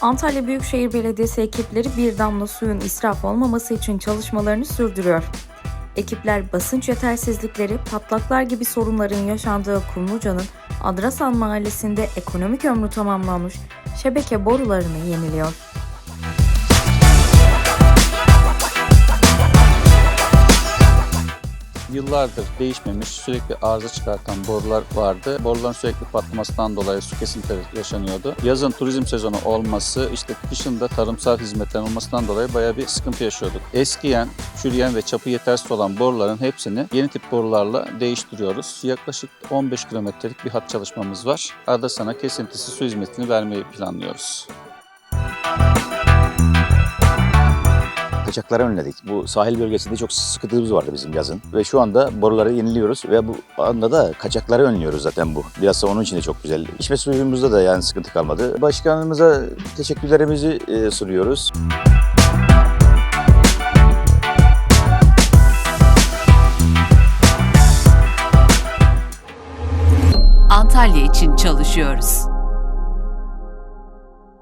Antalya Büyükşehir Belediyesi ekipleri bir damla suyun israf olmaması için çalışmalarını sürdürüyor. Ekipler basınç yetersizlikleri, patlaklar gibi sorunların yaşandığı Kumluca'nın Adrasan Mahallesi'nde ekonomik ömrü tamamlanmış şebeke borularını yeniliyor. Yıllardır değişmemiş, sürekli arıza çıkartan borular vardı. Boruların sürekli patlamasından dolayı su kesintileri yaşanıyordu. Yazın turizm sezonu olması, işte kışın da tarımsal hizmetlerin olmasından dolayı bayağı bir sıkıntı yaşıyorduk. Eskiyen, çürüyen ve çapı yetersiz olan boruların hepsini yeni tip borularla değiştiriyoruz. Yaklaşık 15 kilometrelik bir hat çalışmamız var. Adasan'a kesintisiz su hizmetini vermeyi planlıyoruz. Kaçakları önledik. Bu sahil bölgesinde çok sıkıntımız vardı bizim yazın. Ve şu anda boruları yeniliyoruz ve bu anda da kaçakları önlüyoruz zaten bu. Biraz da onun için de çok güzel. İçme suyumuzda da yani sıkıntı kalmadı. Başkanımıza teşekkürlerimizi e, sunuyoruz. Antalya için çalışıyoruz.